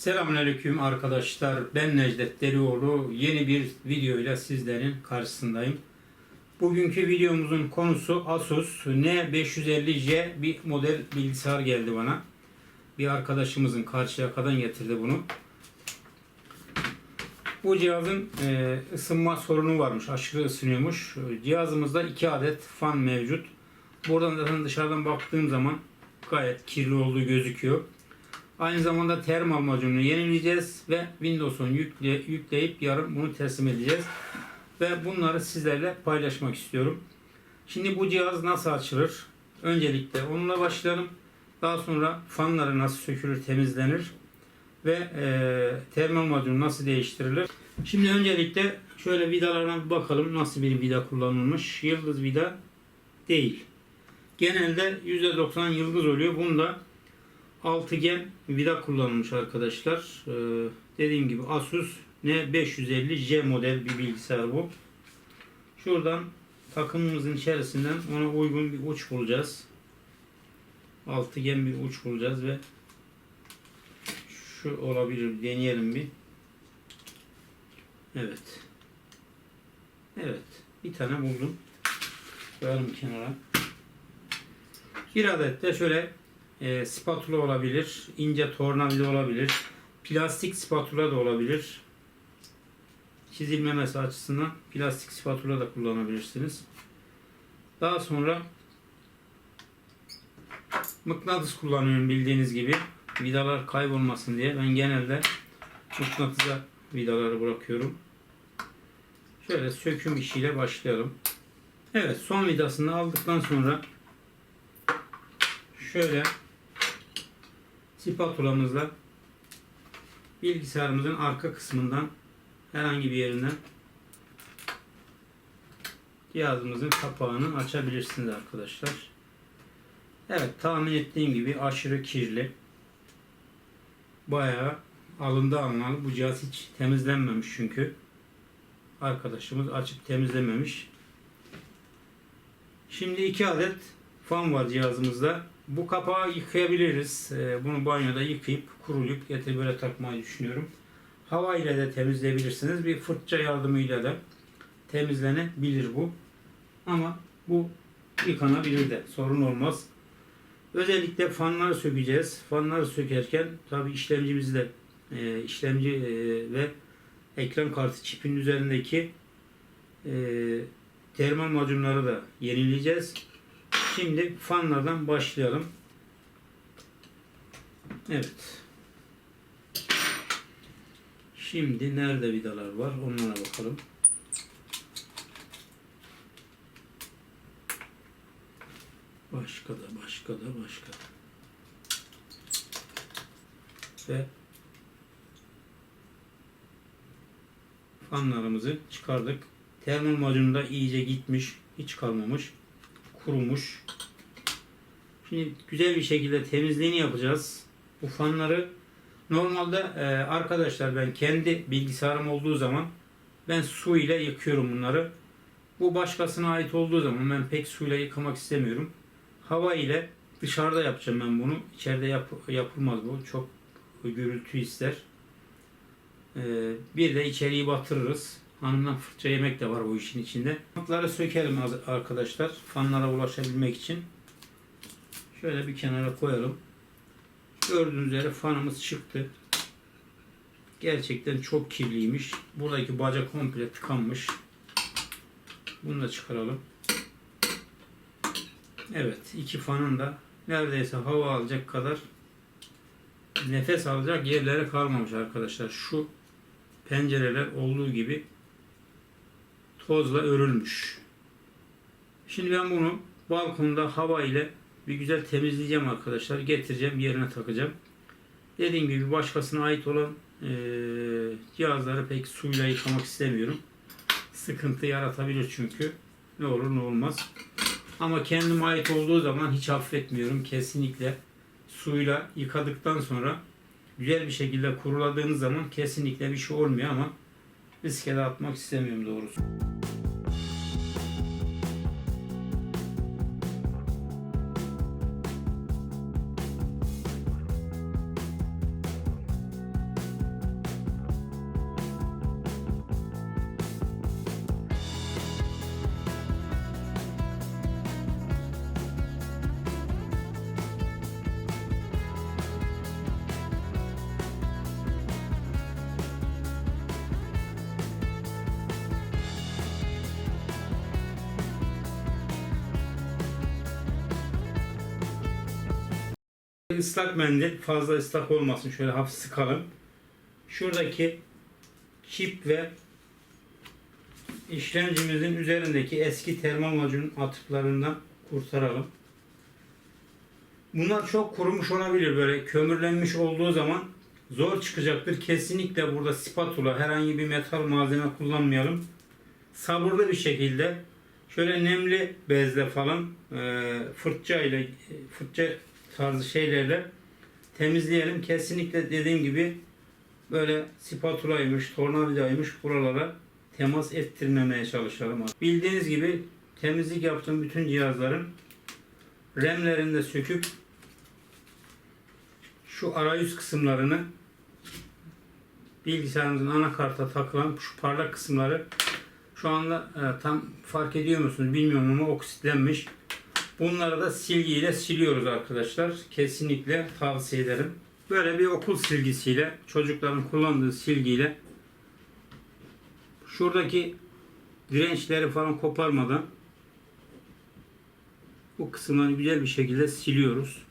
Selamünaleyküm arkadaşlar. Ben Necdet Derioğlu. Yeni bir videoyla sizlerin karşısındayım. Bugünkü videomuzun konusu Asus N550C bir model bilgisayar geldi bana. Bir arkadaşımızın Karşıyaka'dan getirdi bunu. Bu cihazın e, ısınma sorunu varmış. Aşırı ısınıyormuş. Cihazımızda iki adet fan mevcut. Buradan zaten dışarıdan baktığım zaman gayet kirli olduğu gözüküyor. Aynı zamanda termal modülünü yenileyeceğiz ve Windows'un yükle, yükleyip yarın bunu teslim edeceğiz. Ve bunları sizlerle paylaşmak istiyorum. Şimdi bu cihaz nasıl açılır? Öncelikle onunla başlayalım. Daha sonra fanları nasıl sökülür, temizlenir ve e, termal modül nasıl değiştirilir? Şimdi öncelikle şöyle vidalarına bakalım nasıl bir vida kullanılmış. Yıldız vida değil. Genelde %90 yıldız oluyor. Bunda altıgen vida kullanılmış arkadaşlar. Ee, dediğim gibi Asus N550J model bir bilgisayar bu. Şuradan takımımızın içerisinden ona uygun bir uç bulacağız. Altıgen bir uç bulacağız ve şu olabilir deneyelim bir. Evet. Evet. Bir tane buldum. Koyalım kenara. Bir adet de şöyle e, spatula olabilir, ince tornavida olabilir, plastik spatula da olabilir. Çizilmemesi açısından plastik spatula da kullanabilirsiniz. Daha sonra mıknatıs kullanıyorum bildiğiniz gibi. Vidalar kaybolmasın diye ben genelde mıknatısa vidaları bırakıyorum. Şöyle söküm işiyle başlayalım. Evet son vidasını aldıktan sonra şöyle spatulamızla bilgisayarımızın arka kısmından herhangi bir yerinden cihazımızın kapağını açabilirsiniz arkadaşlar. Evet tahmin ettiğim gibi aşırı kirli. Bayağı alında alınalı. Bu cihaz hiç temizlenmemiş çünkü. Arkadaşımız açıp temizlememiş. Şimdi iki adet fan var cihazımızda. Bu kapağı yıkayabiliriz. Ee, Bunu banyoda yıkayıp kurulayıp getirip böyle takmayı düşünüyorum. Hava ile de temizleyebilirsiniz. Bir fırça yardımıyla da temizlenebilir bu. Ama bu yıkanabilir de sorun olmaz. Özellikle fanları sökeceğiz. Fanları sökerken tabi işlemcimizi de e, işlemci e, ve ekran kartı çipin üzerindeki e, termal macunları da yenileyeceğiz. Şimdi fanlardan başlayalım. Evet. Şimdi nerede vidalar var onlara bakalım. Başka da başka da başka. Ve fanlarımızı çıkardık. Termal macunu da iyice gitmiş. Hiç kalmamış. Kurumuş. Şimdi güzel bir şekilde temizliğini yapacağız. Bu fanları normalde e, arkadaşlar ben kendi bilgisayarım olduğu zaman ben su ile yıkıyorum bunları. Bu başkasına ait olduğu zaman ben pek suyla yıkamak istemiyorum. Hava ile dışarıda yapacağım ben bunu. İçeride yap, yapılmaz bu. Çok gürültü ister. E, bir de içeriği batırırız. Hanımdan fırça yemek de var bu işin içinde. Fanları sökelim arkadaşlar. Fanlara ulaşabilmek için. Şöyle bir kenara koyalım. Gördüğünüz üzere fanımız çıktı. Gerçekten çok kirliymiş. Buradaki baca komple tıkanmış. Bunu da çıkaralım. Evet, iki fanın da neredeyse hava alacak kadar nefes alacak yerlere kalmamış arkadaşlar. Şu pencereler olduğu gibi tozla örülmüş. Şimdi ben bunu balkonda hava ile bir güzel temizleyeceğim arkadaşlar. Getireceğim yerine takacağım. Dediğim gibi başkasına ait olan eee, cihazları pek suyla yıkamak istemiyorum. Sıkıntı yaratabilir çünkü. Ne olur ne olmaz. Ama kendime ait olduğu zaman hiç affetmiyorum. Kesinlikle suyla yıkadıktan sonra güzel bir şekilde kuruladığınız zaman kesinlikle bir şey olmuyor ama riske de atmak istemiyorum doğrusu. Islak mendil fazla ıslak olmasın. Şöyle hafif sıkalım. Şuradaki çip ve işlemcimizin üzerindeki eski termal macun atıklarından kurtaralım. Bunlar çok kurumuş olabilir böyle kömürlenmiş olduğu zaman zor çıkacaktır. Kesinlikle burada spatula herhangi bir metal malzeme kullanmayalım. Sabırlı bir şekilde şöyle nemli bezle falan fırça ile fırça tarzı şeylerle temizleyelim. Kesinlikle dediğim gibi böyle spatulaymış, tornavidaymış buralara temas ettirmemeye çalışalım. Bildiğiniz gibi temizlik yaptığım bütün cihazların remlerini de söküp şu arayüz kısımlarını bilgisayarımızın anakarta takılan şu parlak kısımları şu anda e, tam fark ediyor musunuz bilmiyorum ama oksitlenmiş. Bunları da silgiyle siliyoruz arkadaşlar. Kesinlikle tavsiye ederim. Böyle bir okul silgisiyle çocukların kullandığı silgiyle şuradaki dirençleri falan koparmadan bu kısımları güzel bir şekilde siliyoruz.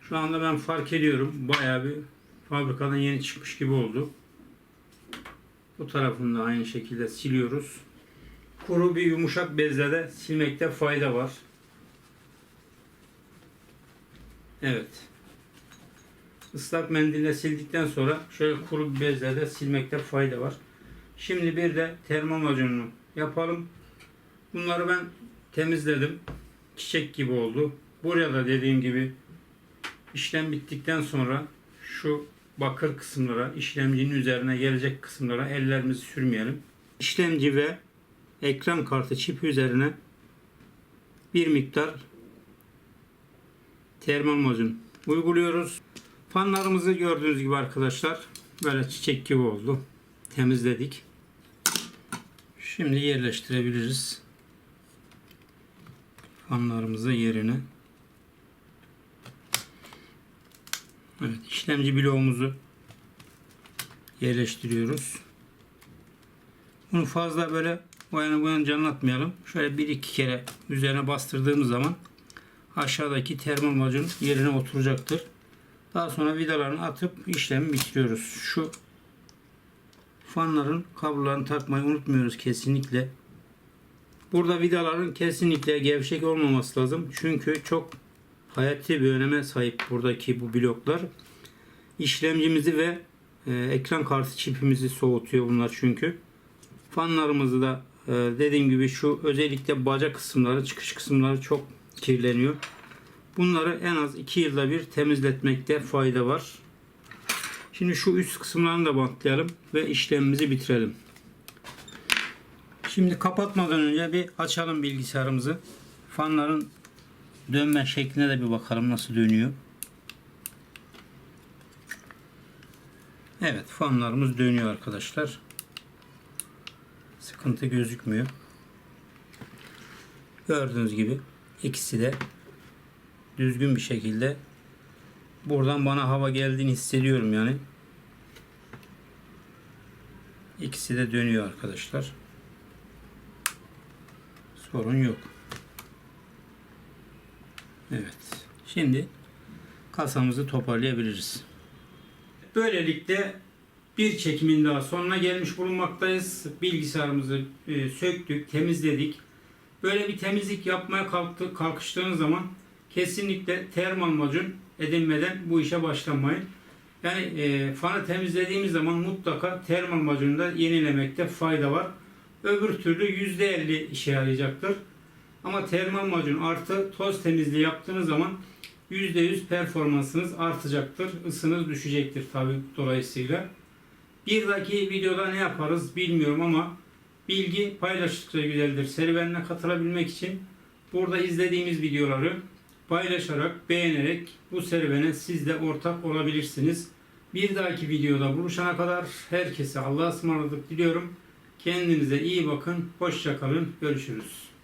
Şu anda ben fark ediyorum. Bayağı bir fabrikadan yeni çıkmış gibi oldu. Bu tarafını da aynı şekilde siliyoruz. Kuru bir yumuşak bezle de silmekte fayda var. Evet. Islak mendille sildikten sonra şöyle kuru bir bezle de silmekte fayda var. Şimdi bir de termal macununu yapalım. Bunları ben temizledim. Çiçek gibi oldu. Buraya da dediğim gibi işlem bittikten sonra şu bakır kısımlara, işlemcinin üzerine gelecek kısımlara ellerimizi sürmeyelim. İşlemci ve ekran kartı çipi üzerine bir miktar termal macun uyguluyoruz. Fanlarımızı gördüğünüz gibi arkadaşlar böyle çiçek gibi oldu. Temizledik. Şimdi yerleştirebiliriz. Fanlarımızı yerine. Evet, işlemci bloğumuzu yerleştiriyoruz. Bunu fazla böyle o yana bu yana canlatmayalım. Şöyle bir iki kere üzerine bastırdığımız zaman aşağıdaki termal macun yerine oturacaktır. Daha sonra vidalarını atıp işlemi bitiriyoruz. Şu fanların kablolarını takmayı unutmuyoruz kesinlikle. Burada vidaların kesinlikle gevşek olmaması lazım. Çünkü çok hayati bir öneme sahip buradaki bu bloklar. İşlemcimizi ve e, ekran kartı çipimizi soğutuyor bunlar çünkü. Fanlarımızı da e, dediğim gibi şu özellikle baca kısımları, çıkış kısımları çok kirleniyor. Bunları en az 2 yılda bir temizletmekte fayda var. Şimdi şu üst kısımlarını da bantlayalım ve işlemimizi bitirelim. Şimdi kapatmadan önce bir açalım bilgisayarımızı. Fanların dönme şekline de bir bakalım nasıl dönüyor. Evet fanlarımız dönüyor arkadaşlar. Sıkıntı gözükmüyor. Gördüğünüz gibi ikisi de düzgün bir şekilde buradan bana hava geldiğini hissediyorum yani. İkisi de dönüyor arkadaşlar. Sorun yok. Evet. Şimdi kasamızı toparlayabiliriz. Böylelikle bir çekimin daha sonuna gelmiş bulunmaktayız. Bilgisayarımızı e, söktük, temizledik. Böyle bir temizlik yapmaya kalktı, kalkıştığınız zaman kesinlikle termal macun edinmeden bu işe başlamayın. Yani e, fanı temizlediğimiz zaman mutlaka termal macunu da yenilemekte fayda var. Öbür türlü %50 işe yarayacaktır. Ama termal macun artı toz temizliği yaptığınız zaman %100 performansınız artacaktır. Isınız düşecektir tabi dolayısıyla. Bir dahaki videoda ne yaparız bilmiyorum ama bilgi paylaştıkça güzeldir. Serüvenine katılabilmek için burada izlediğimiz videoları paylaşarak, beğenerek bu serüvene siz de ortak olabilirsiniz. Bir dahaki videoda buluşana kadar herkese Allah'a ısmarladık diliyorum. Kendinize iyi bakın. Hoşça kalın. Görüşürüz.